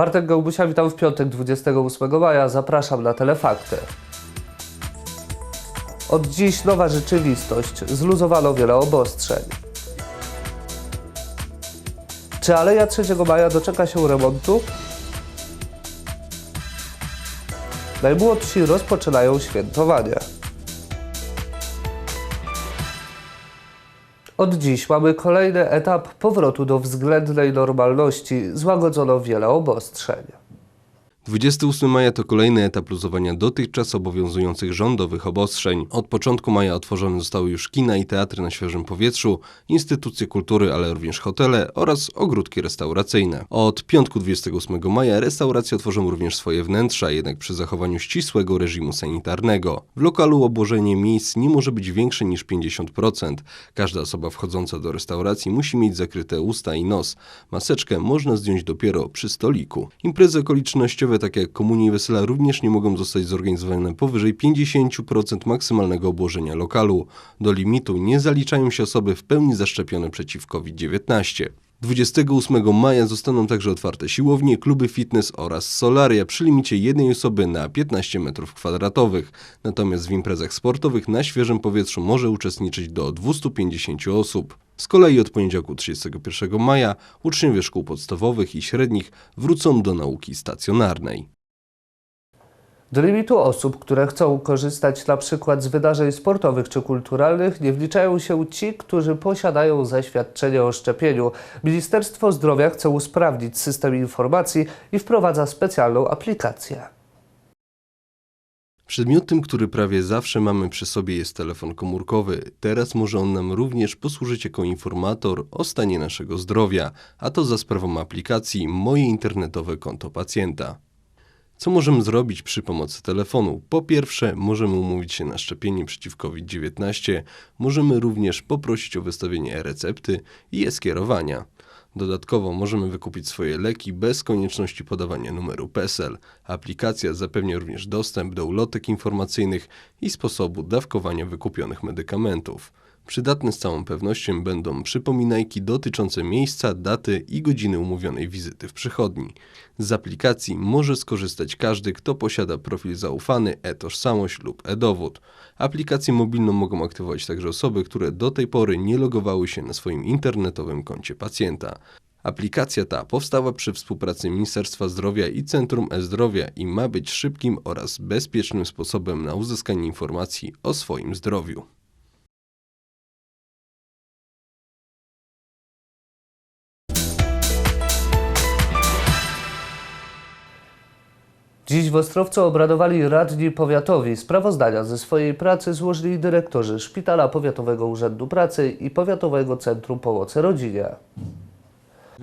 Bartek Gałbusia, witam w piątek 28 maja. Zapraszam na Telefakty. Od dziś nowa rzeczywistość. Zluzowano wiele obostrzeń. Czy Aleja 3 Maja doczeka się remontu? Najmłodsi rozpoczynają świętowanie. Od dziś mamy kolejny etap powrotu do względnej normalności. Złagodzono wiele obostrzeń. 28 maja to kolejny etap luzowania dotychczas obowiązujących rządowych obostrzeń. Od początku maja otworzone zostały już kina i teatry na świeżym powietrzu, instytucje kultury, ale również hotele oraz ogródki restauracyjne. Od piątku 28 maja restauracje otworzą również swoje wnętrza, jednak przy zachowaniu ścisłego reżimu sanitarnego. W lokalu obłożenie miejsc nie może być większe niż 50%. Każda osoba wchodząca do restauracji musi mieć zakryte usta i nos. Maseczkę można zdjąć dopiero przy stoliku. Imprezy okolicznościowe, takie jak komunie i wesela, również nie mogą zostać zorganizowane powyżej 50% maksymalnego obłożenia lokalu. Do limitu nie zaliczają się osoby w pełni zaszczepione przeciw COVID-19. 28 maja zostaną także otwarte siłownie, kluby fitness oraz solaria przy limicie jednej osoby na 15 m2. Natomiast w imprezach sportowych na świeżym powietrzu może uczestniczyć do 250 osób. Z kolei od poniedziałku 31 maja uczniowie szkół podstawowych i średnich wrócą do nauki stacjonarnej. Do limitu osób, które chcą korzystać na przykład z wydarzeń sportowych czy kulturalnych, nie wliczają się ci, którzy posiadają zaświadczenie o szczepieniu. Ministerstwo Zdrowia chce usprawnić system informacji i wprowadza specjalną aplikację. Przedmiotem, który prawie zawsze mamy przy sobie jest telefon komórkowy. Teraz może on nam również posłużyć jako informator o stanie naszego zdrowia, a to za sprawą aplikacji Moje internetowe konto pacjenta. Co możemy zrobić przy pomocy telefonu? Po pierwsze, możemy umówić się na szczepienie przeciw COVID-19, możemy również poprosić o wystawienie e-recepty i e-skierowania. Dodatkowo możemy wykupić swoje leki bez konieczności podawania numeru PESEL. Aplikacja zapewnia również dostęp do ulotek informacyjnych i sposobu dawkowania wykupionych medykamentów. Przydatne z całą pewnością będą przypominajki dotyczące miejsca, daty i godziny umówionej wizyty w przychodni. Z aplikacji może skorzystać każdy, kto posiada profil zaufany, e-tożsamość lub e-dowód. Aplikację mobilną mogą aktywować także osoby, które do tej pory nie logowały się na swoim internetowym koncie pacjenta. Aplikacja ta powstała przy współpracy Ministerstwa Zdrowia i Centrum E-Zdrowia i ma być szybkim oraz bezpiecznym sposobem na uzyskanie informacji o swoim zdrowiu. Dziś w Ostrowcu obradowali radni powiatowi. Sprawozdania ze swojej pracy złożyli dyrektorzy Szpitala Powiatowego Urzędu Pracy i Powiatowego Centrum Pomocy Rodzinie.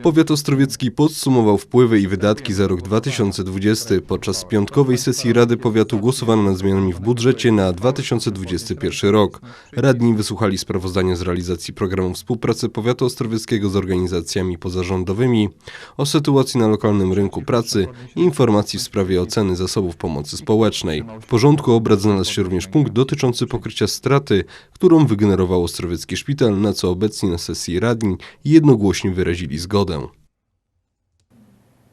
Powiat ostrowiecki podsumował wpływy i wydatki za rok 2020. Podczas piątkowej sesji Rady Powiatu głosowano nad zmianami w budżecie na 2021 rok. Radni wysłuchali sprawozdania z realizacji programu współpracy Powiatu Ostrowieckiego z organizacjami pozarządowymi, o sytuacji na lokalnym rynku pracy i informacji w sprawie oceny zasobów pomocy społecznej. W porządku obrad znalazł się również punkt dotyczący pokrycia straty, którą wygenerował Ostrowiecki Szpital, na co obecni na sesji radni jednogłośnie wyrazili zgodę.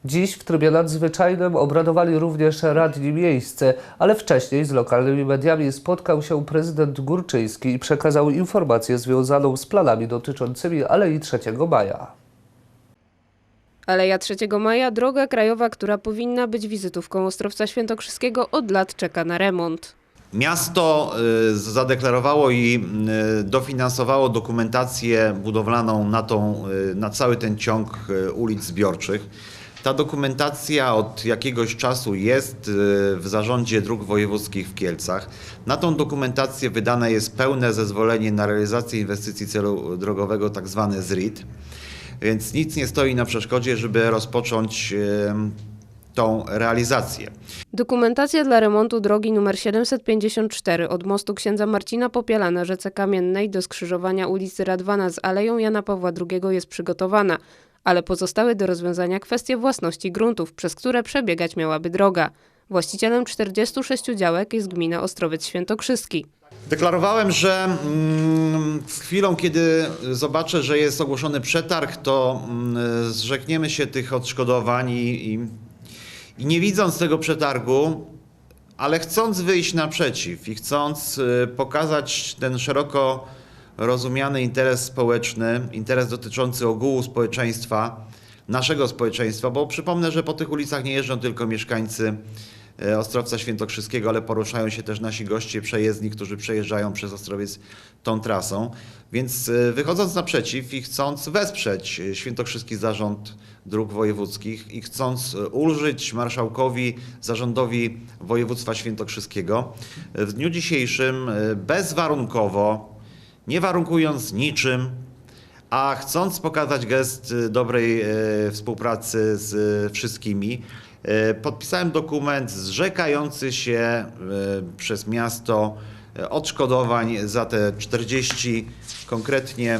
Dziś w trybie nadzwyczajnym obradowali również radni miejsce, ale wcześniej z lokalnymi mediami spotkał się prezydent Górczyński i przekazał informację związaną z planami dotyczącymi Alei 3 Maja. Aleja 3 Maja, droga krajowa, która powinna być wizytówką Ostrowca Świętokrzyskiego, od lat czeka na remont. Miasto y, zadeklarowało i y, dofinansowało dokumentację budowlaną na, tą, y, na cały ten ciąg ulic zbiorczych. Ta dokumentacja od jakiegoś czasu jest w zarządzie dróg wojewódzkich w Kielcach. Na tą dokumentację wydane jest pełne zezwolenie na realizację inwestycji celu drogowego, tak zwane ZRID. Więc nic nie stoi na przeszkodzie, żeby rozpocząć tą realizację. Dokumentacja dla remontu drogi nr 754 od mostu księdza Marcina Popiela na rzece Kamiennej do skrzyżowania ulicy Radwana z Aleją Jana Pawła II jest przygotowana, ale pozostały do rozwiązania kwestie własności gruntów, przez które przebiegać miałaby droga. Właścicielem 46 działek jest gmina Ostrowiec Świętokrzyski. Deklarowałem, że mm, z chwilą, kiedy zobaczę, że jest ogłoszony przetarg, to mm, zrzekniemy się tych odszkodowań i, i I nie widząc tego przetargu, ale chcąc wyjść naprzeciw i chcąc y, pokazać ten szeroko rozumiany interes społeczny, interes dotyczący ogółu społeczeństwa, naszego społeczeństwa, bo przypomnę, że po tych ulicach nie jeżdżą tylko mieszkańcy e, Ostrowca Świętokrzyskiego, ale poruszają się też nasi goście przejezdni, którzy przejeżdżają przez Ostrowiec tą trasą. Więc e, wychodząc naprzeciw i chcąc wesprzeć Świętokrzyski Zarząd Dróg Wojewódzkich i chcąc e, ulżyć marszałkowi, zarządowi województwa świętokrzyskiego, e, w dniu dzisiejszym e, bezwarunkowo, nie warunkując niczym, a chcąc pokazać gest y, dobrej e, współpracy z e, wszystkimi, e, podpisałem dokument zrzekający się e, przez miasto e, odszkodowań za te 40, konkretnie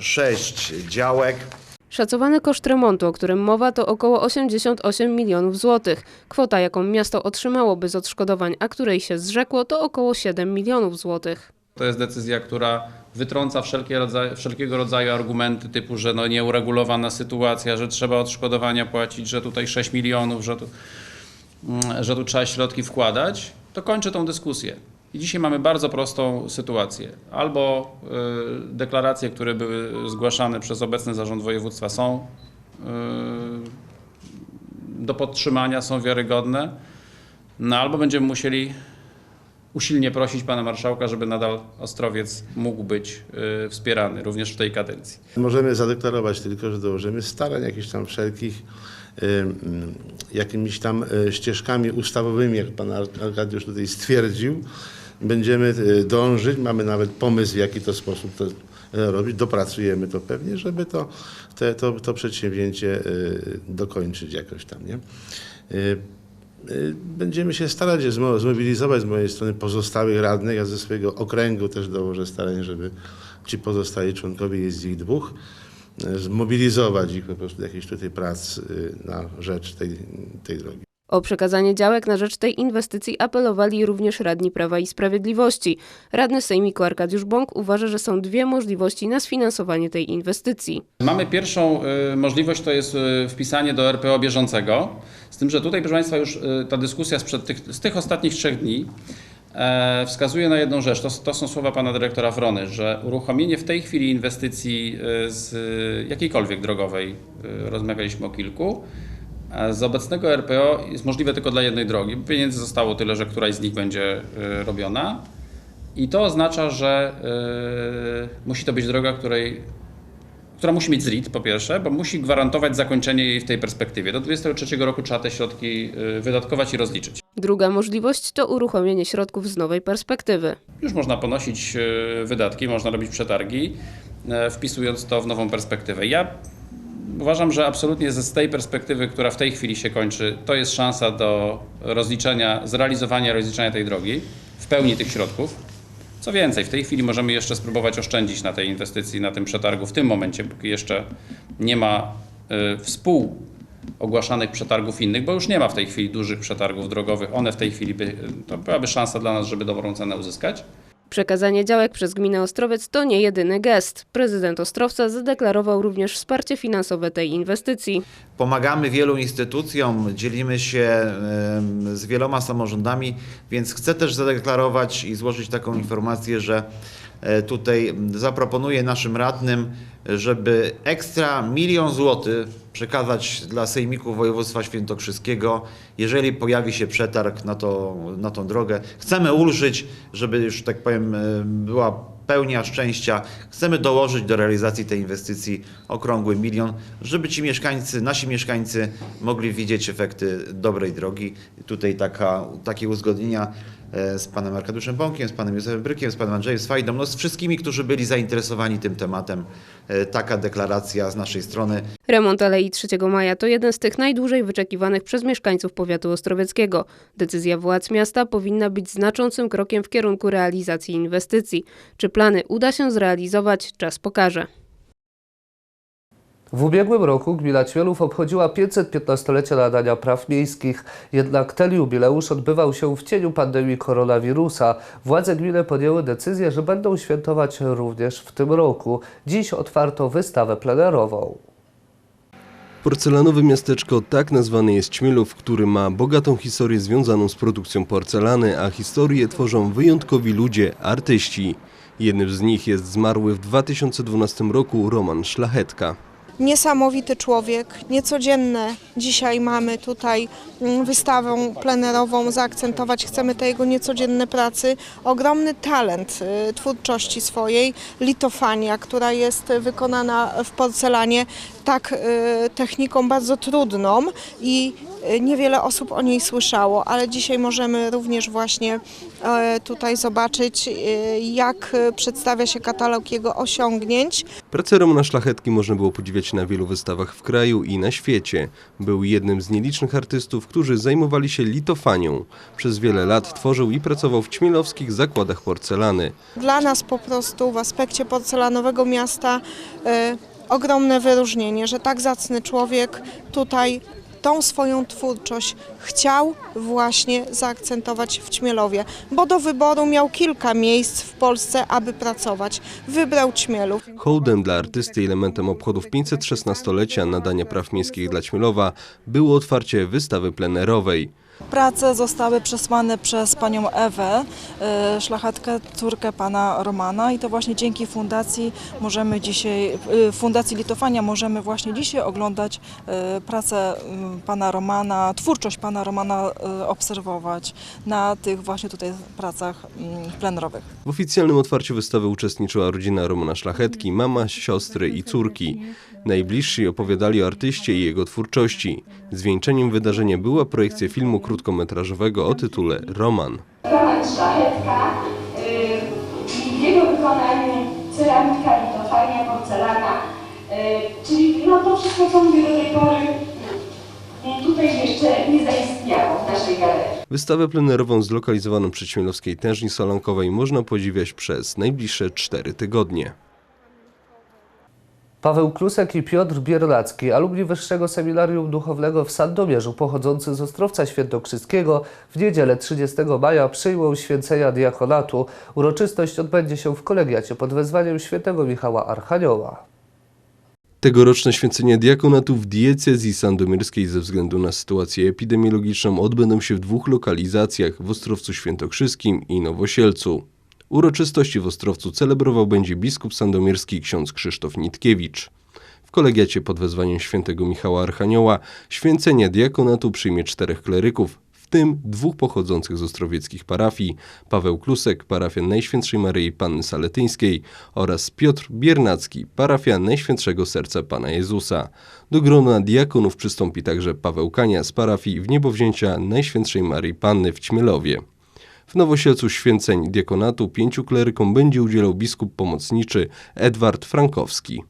46 działek. Szacowany koszt remontu, o którym mowa, to około 88 milionów złotych. Kwota, jaką miasto otrzymałoby z odszkodowań, a której się zrzekło, to około 7 milionów złotych. To jest decyzja, która wytrąca wszelkie rodzaje, wszelkiego rodzaju argumenty typu, że no nieuregulowana sytuacja, że trzeba odszkodowania płacić, że tutaj 6 milionów, że tu, mm, że tu trzeba środki wkładać. To kończy tą dyskusję. I dzisiaj mamy bardzo prostą sytuację. Albo y, deklaracje, które były zgłaszane przez obecny zarząd województwa są y, do podtrzymania, są wiarygodne, no albo będziemy musieli usilnie prosić pana marszałka, żeby nadal Ostrowiec mógł być y, wspierany również w tej kadencji. Możemy zadeklarować tylko, że dołożymy starań jakichś tam wszelkich, jakimiś tam ścieżkami ustawowymi, jak pan Ar- Arkadiusz tutaj stwierdził. Będziemy y, dążyć, mamy nawet pomysł, w jaki to sposób to y, robić. Dopracujemy to pewnie, żeby to, te, to, to przedsięwzięcie y, dokończyć jakoś tam, nie? Będziemy się starać zmo- zmobilizować z mojej strony pozostałych radnych. Ja ze swojego okręgu też dołożę starań, żeby ci pozostali członkowie, jest ich dwóch, zmobilizować ich po prostu do jakiejś tutaj prac y, na rzecz tej, tej drogi. O przekazanie działek na rzecz tej inwestycji apelowali również radni Prawa i Sprawiedliwości. Radny Sejmiku Arkadiusz Bąk uważa, że są dwie możliwości na sfinansowanie tej inwestycji. Mamy pierwszą y, możliwość, to jest y, wpisanie do RPO bieżącego. Z tym, że tutaj, proszę Państwa, już y, ta dyskusja sprzed tych, z tych ostatnich trzech dni e, wskazuje na jedną rzecz. To, to są słowa pana dyrektora Wrony, że uruchomienie w tej chwili inwestycji z jakiejkolwiek drogowej, rozmawialiśmy o kilku, z obecnego RPO jest możliwe tylko dla jednej drogi. Pieniędzy zostało tyle, że któraś z nich będzie y, robiona. I to oznacza, że y, musi to być droga, której która musi mieć ZRIT po pierwsze, bo musi gwarantować zakończenie jej w tej perspektywie. Do 2023 roku trzeba te środki y, wydatkować i rozliczyć. Druga możliwość to uruchomienie środków z nowej perspektywy. Już można ponosić wydatki, można robić przetargi, wpisując to w nową perspektywę. Ja uważam, że absolutnie z tej perspektywy, która w tej chwili się kończy, to jest szansa do rozliczenia, zrealizowania rozliczenia tej drogi w pełni tych środków. Co więcej, w tej chwili możemy jeszcze spróbować oszczędzić na tej inwestycji, na tym przetargu w tym momencie, jeszcze nie ma y, współ ogłaszanych przetargów innych, bo już nie ma w tej chwili dużych przetargów drogowych. One w tej chwili by, to byłaby szansa dla nas, żeby dobrą cenę uzyskać. Przekazanie działek przez gminę Ostrowiec to nie jedyny gest. Prezydent Ostrowca zadeklarował również wsparcie finansowe tej inwestycji. Pomagamy wielu instytucjom, dzielimy się z wieloma samorządami, więc chcę też zadeklarować i złożyć taką informację, że tutaj zaproponuję naszym radnym, żeby ekstra milion złotych przekazać dla Sejmiku Województwa Świętokrzyskiego, jeżeli pojawi się przetarg na, to, na tą drogę. Chcemy ulżyć, żeby już tak powiem e, była pełnia szczęścia. Chcemy dołożyć do realizacji tej inwestycji okrągły milion, żeby ci mieszkańcy, nasi mieszkańcy mogli widzieć efekty dobrej drogi. Tutaj taka, takie uzgodnienia e, z panem Arkadiuszem Bąkiem, z panem Józefem Brykiem, z panem Andrzejem Swajdą, no z wszystkimi, którzy byli zainteresowani tym tematem. E, Taka deklaracja z naszej strony. Remont Alei 3 Maja to jeden z tych najdłużej wyczekiwanych przez mieszkańców powiatu ostrowieckiego. Decyzja władz miasta powinna być znaczącym krokiem w kierunku realizacji inwestycji. Czy plany uda się zrealizować, czas pokaże. W ubiegłym roku gmina Ćmielów obchodziła 515-lecie nadania praw miejskich, jednak ten jubileusz odbywał się w cieniu pandemii koronawirusa. Władze gminy podjęły decyzję, że będą świętować również w tym roku. Dziś otwarto wystawę plenerową. Porcelanowe miasteczko tak nazwane jest Ćmielów, który ma bogatą historię związaną z produkcją porcelany, a historię tworzą wyjątkowi ludzie, artyści. Jednym z nich jest zmarły w 2012 roku Roman Szlachetka. Niesamowity człowiek, niecodzienne. Dzisiaj mamy tutaj mm, wystawą plenerową, zaakcentować chcemy te jego niecodzienne pracy. Ogromny talent y, twórczości swojej, litofania, która jest wykonana w porcelanie tak y, techniką bardzo trudną i y, niewiele osób o niej słyszało, ale dzisiaj możemy również właśnie e, tutaj zobaczyć, y, jak przedstawia się katalog jego osiągnięć. Pracę Romana Szlachetki można było podziwiać na wielu wystawach w kraju i na świecie. Był jednym z nielicznych artystów, którzy zajmowali się litofanią. Przez wiele lat tworzył i pracował w ćmielowskich zakładach porcelany. Dla nas po prostu w aspekcie porcelanowego miasta ogromne wyróżnienie, że tak zacny człowiek tutaj tą swoją twórczość chciał właśnie zaakcentować w Ćmielowie, bo do wyboru miał kilka miejsc w Polsce, aby pracować. Wybrał Ćmielów. Hołdem dla artysty i elementem obchodów 516-lecia nadania praw miejskich dla Ćmielowa było otwarcie wystawy plenerowej. Prace zostały przesłane przez panią Ewę, e, szlachetkę, córkę pana Romana i to właśnie dzięki fundacji możemy dzisiaj, e, Fundacji Litofania możemy właśnie dzisiaj oglądać e, pracę pana Romana, twórczość pana Romana obserwować na tych właśnie tutaj pracach m, plenerowych. W oficjalnym otwarciu wystawy uczestniczyła rodzina Romana Szlachetki, mama, siostry i córki. Najbliżsi opowiadali o artyście i jego twórczości. Zwieńczeniem wydarzenia była projekcja filmu krótkometrażowego o tytule Roman. Roman Szlachetka y, i w jego wykonaniu ceramika, litofania, porcelana, y, czyli no to wszystko, co mówię do tej pory, y, tutaj jeszcze nie zaistniało w naszej galerii. Wystawę plenerową zlokalizowaną przy Ćmielowskiej Tężni Solankowej można podziwiać przez najbliższe cztery tygodnie. Paweł Klusek i Piotr Bierlacki, alumni Wyższego Seminarium Duchownego w Sandomierzu, pochodzący z Ostrowca Świętokrzyskiego, w niedzielę 30 maja przyjmą święcenia diakonatu. Uroczystość odbędzie się w kolegiacie pod wezwaniem świętego Michała Archanioła. Tegoroczne święcenia diakonatu w diecezji sandomierskiej ze względu na sytuację epidemiologiczną odbędą się w dwóch lokalizacjach w Ostrowcu Świętokrzyskim i Nowosielcu. Uroczystości w Ostrowcu celebrował będzie biskup sandomierski ksiądz Krzysztof Nitkiewicz. W kolegiacie pod wezwaniem świętego Michała Archanioła święcenia diakonatu przyjmie czterech kleryków, w tym dwóch pochodzących z ostrowieckich parafii, Paweł Klusek, parafia Najświętszej Maryi Panny Saletyńskiej oraz Piotr Biernacki, parafia Najświętszego Serca Pana Jezusa. Do grona diakonów przystąpi także Paweł Kania z parafii w niebowzięcia Najświętszej Maryi Panny w Ćmielowie. W Nowosielcu święceń diakonatu pięciu klerykom będzie udzielał biskup pomocniczy Edward Frankowski.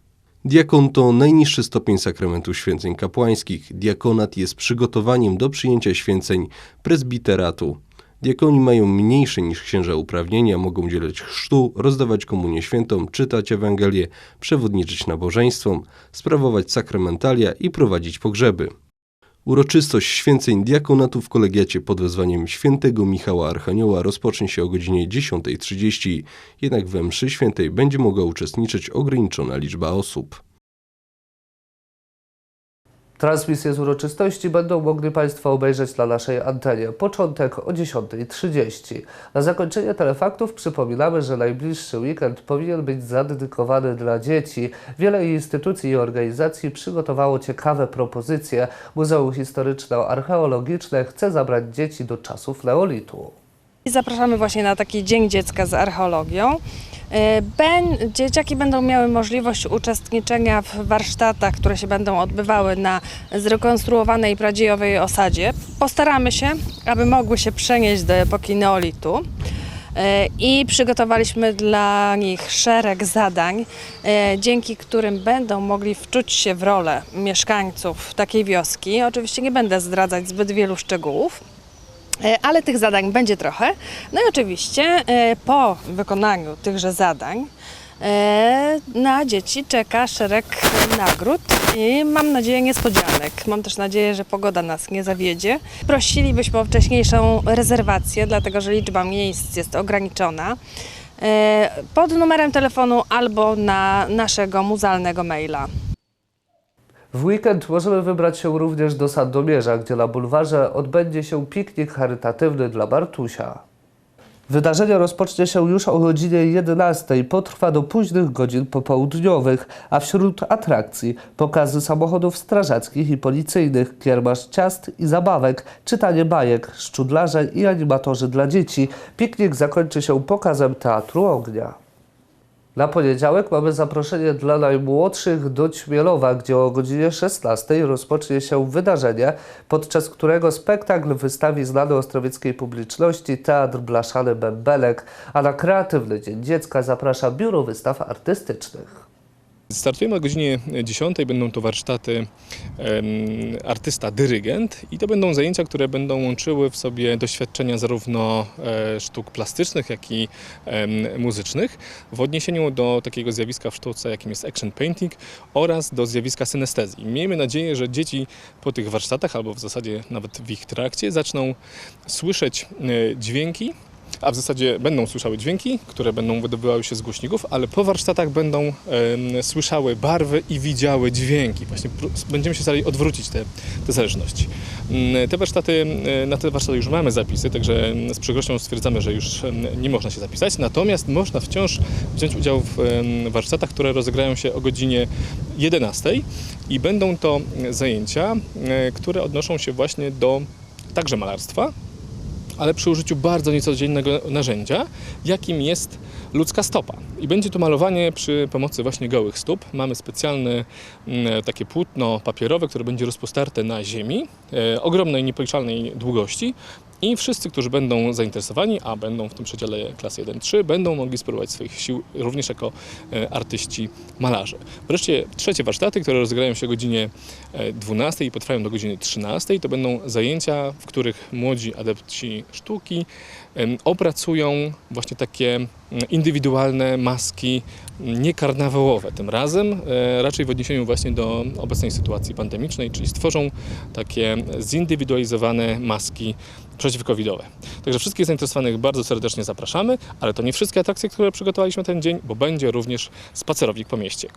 Diakon to najniższy stopień sakramentu święceń kapłańskich. Diakonat jest przygotowaniem do przyjęcia święceń prezbiteratu. Diakoni mają mniejsze niż księża uprawnienia, mogą udzielać chrztu, rozdawać komunię świętą, czytać Ewangelię, przewodniczyć nabożeństwom, sprawować sakramentalia i prowadzić pogrzeby. Uroczystość święceń diakonatu w kolegiacie pod wezwaniem świętego Michała Archanioła rozpocznie się o godzinie 10.30, jednak we mszy świętej będzie mogła uczestniczyć ograniczona liczba osób. Transmisję z uroczystości będą mogli Państwo obejrzeć na naszej antenie. Początek o 10.30. Na zakończenie telefaktów przypominamy, że najbliższy weekend powinien być zadedykowany dla dzieci. Wiele instytucji i organizacji przygotowało ciekawe propozycje. Muzeum Historyczno-Archeologiczne chce zabrać dzieci do czasów neolitu. Zapraszamy właśnie na taki Dzień Dziecka z archeologią. E, Ben, dzieciaki będą miały możliwość uczestniczenia w warsztatach, które się będą odbywały na zrekonstruowanej pradziejowej osadzie. Postaramy się, aby mogły się przenieść do epoki neolitu. E, I przygotowaliśmy dla nich szereg zadań, e, dzięki którym będą mogli wczuć się w rolę mieszkańców takiej wioski. Oczywiście nie będę zdradzać zbyt wielu szczegółów. E, Ale tych zadań będzie trochę. No i oczywiście e, po wykonaniu tychże zadań e, na dzieci czeka szereg nagród i mam nadzieję niespodzianek. Mam też nadzieję, że pogoda nas nie zawiedzie. Prosilibyśmy o wcześniejszą rezerwację, dlatego że liczba miejsc jest ograniczona. Pod numerem telefonu albo na naszego muzealnego maila. W weekend możemy wybrać się również do Sandomierza, gdzie na bulwarze odbędzie się piknik charytatywny dla Bartusia. Wydarzenie rozpocznie się już o godzinie 11, potrwa do późnych godzin popołudniowych, a wśród atrakcji pokazy samochodów strażackich i policyjnych, kiermasz ciast i zabawek, czytanie bajek, szczudlarze i animatorzy dla dzieci. Piknik zakończy się pokazem Teatru Ognia. Na poniedziałek mamy zaproszenie dla najmłodszych do Ćmielowa, gdzie o godzinie 16 rozpocznie się wydarzenie, podczas którego spektakl wystawi znany ostrowieckiej publiczności Teatr Blaszany Bębelek, a na Kreatywny Dzień Dziecka zaprasza Biuro Wystaw Artystycznych. Startujemy o godzinie 10. Będą to warsztaty em, artysta-dyrygent i to będą zajęcia, które będą łączyły w sobie doświadczenia zarówno e, sztuk plastycznych, jak i muzycznych w odniesieniu do takiego zjawiska w sztuce, jakim jest action painting oraz do zjawiska synestezji. Miejmy nadzieję, że dzieci po tych warsztatach, albo w zasadzie nawet w ich trakcie, zaczną słyszeć e, dźwięki, a w zasadzie będą słyszały dźwięki, które będą wydobywały się z głośników, ale po warsztatach będą słyszały barwy i widziały dźwięki. Właśnie będziemy się starali odwrócić te, te zależności. Mm, Te warsztaty, na te warsztaty już mamy zapisy, także z przykrością stwierdzamy, że już nie można się zapisać, natomiast można wciąż wziąć udział w warsztatach, które rozegrają się o godzinie 11 i będą to zajęcia, e, które odnoszą się właśnie do także malarstwa, ale przy użyciu bardzo niecodziennego narzędzia, jakim jest ludzka stopa. I będzie to malowanie przy pomocy właśnie gołych stóp. Mamy specjalne mm, takie płótno papierowe, które będzie rozpostarte na ziemi, e, ogromnej, niepoliczalnej długości. I wszyscy, którzy będą zainteresowani, a będą w tym przedziale klasy 1-3, będą mogli spróbować swoich sił również jako e, artyści malarze. Wreszcie trzecie warsztaty, które rozegrają się o godzinie e, 12 i potrwają do godziny 13, to będą zajęcia, w których młodzi adepci sztuki opracują właśnie takie mm, indywidualne maski mm, niekarnawałowe. Tym razem e, raczej w odniesieniu właśnie do obecnej sytuacji pandemicznej, czyli stworzą takie zindywidualizowane maski przeciwcovidowe. Także wszystkich zainteresowanych bardzo serdecznie zapraszamy, ale to nie wszystkie atrakcje, które przygotowaliśmy ten dzień, bo będzie również spacerowik po mieście.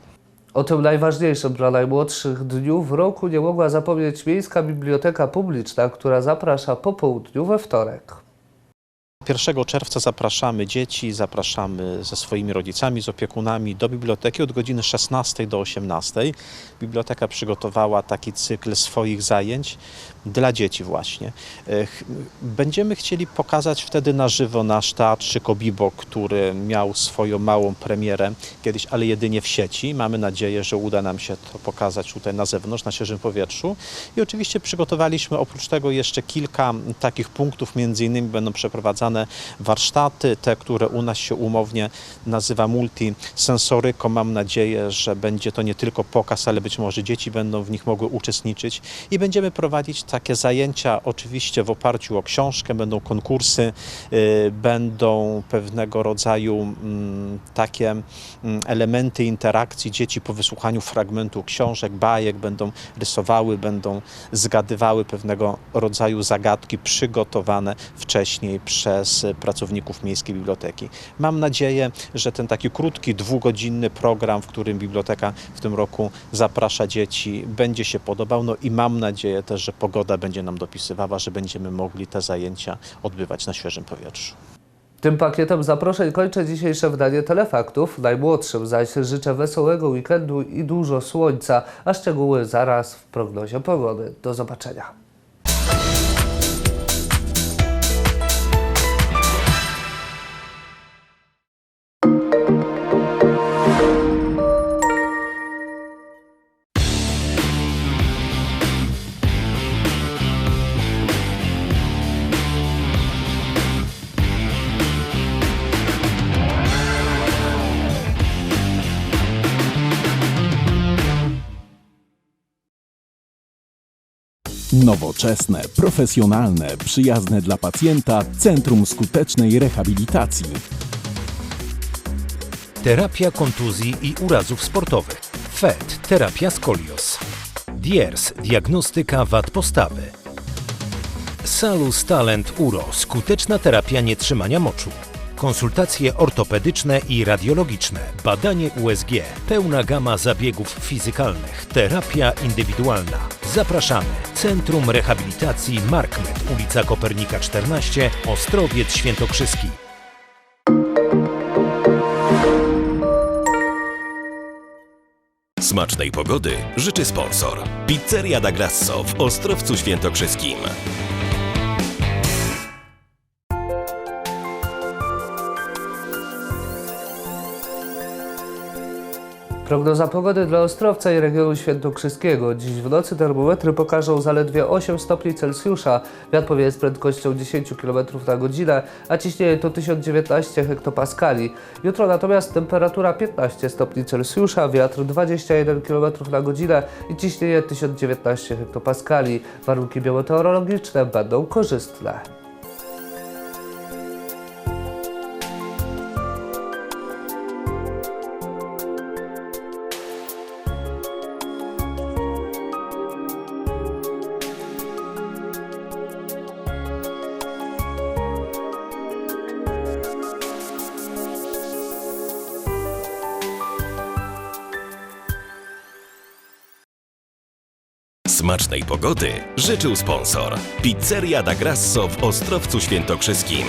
O tym najważniejszym dla najmłodszych dniu w roku nie mogła zapomnieć Miejska Biblioteka Publiczna, która zaprasza po południu we wtorek. 1 czerwca zapraszamy dzieci, zapraszamy ze swoimi rodzicami, z opiekunami do biblioteki od godziny 16 do 18. Biblioteka przygotowała taki cykl swoich zajęć dla dzieci właśnie. Będziemy chcieli pokazać wtedy na żywo nasz teatrzyk Obibo, który miał swoją małą premierę kiedyś, ale jedynie w sieci. Mamy nadzieję, że uda nam się to pokazać tutaj na zewnątrz, na świeżym powietrzu. I oczywiście przygotowaliśmy oprócz tego jeszcze kilka takich punktów, między innymi będą przeprowadzane warsztaty, te, które u nas się umownie nazywa multisensoryko. Mam nadzieję, że będzie to nie tylko pokaz, ale być może dzieci będą w nich mogły uczestniczyć i będziemy prowadzić takie zajęcia oczywiście w oparciu o książkę, będą konkursy, y, będą pewnego rodzaju mm, takie mm, elementy interakcji dzieci po wysłuchaniu fragmentu książek, bajek, będą rysowały, będą zgadywały pewnego rodzaju zagadki przygotowane wcześniej przez pracowników Miejskiej Biblioteki. Mam nadzieję, że ten taki krótki, dwugodzinny program, w którym biblioteka w tym roku zaprasza dzieci, będzie się podobał. No i mam nadzieję też, że pogoda będzie nam dopisywała, że będziemy mogli te zajęcia odbywać na świeżym powietrzu. Tym pakietem zaproszeń kończę dzisiejsze wydanie Telefaktów. Najmłodszym zaś życzę wesołego weekendu i dużo słońca, a szczegóły zaraz w prognozie pogody. Do zobaczenia. Nowoczesne, profesjonalne, przyjazne dla pacjenta Centrum Skutecznej Rehabilitacji. Terapia kontuzji i urazów sportowych. FET. Terapia skolios. DIERS. Diagnostyka wad postawy. Salus Talent Uro. Skuteczna terapia nietrzymania moczu. Konsultacje ortopedyczne i radiologiczne, badanie USG, pełna gama zabiegów fizykalnych, terapia indywidualna. Zapraszamy. Centrum Rehabilitacji Markmed, ulica Kopernika 14, Ostrowiec Świętokrzyski. Smacznej pogody życzy sponsor. Pizzeria da Grasso w Ostrowcu Świętokrzyskim. Prognoza pogody dla Ostrowca i regionu świętokrzyskiego. Dziś w nocy termometry pokażą zaledwie 8 stopni Celsjusza. Wiatr powieje z prędkością 10 km na godzinę, a ciśnienie to 1019 hektopaskali. Jutro natomiast temperatura 15 stopni Celsjusza, wiatr 21 km na godzinę i ciśnienie 1019 hektopaskali. Warunki biometeorologiczne będą korzystne. Smacznej pogody życzył sponsor. Pizzeria da Grasso w Ostrowcu Świętokrzyskim.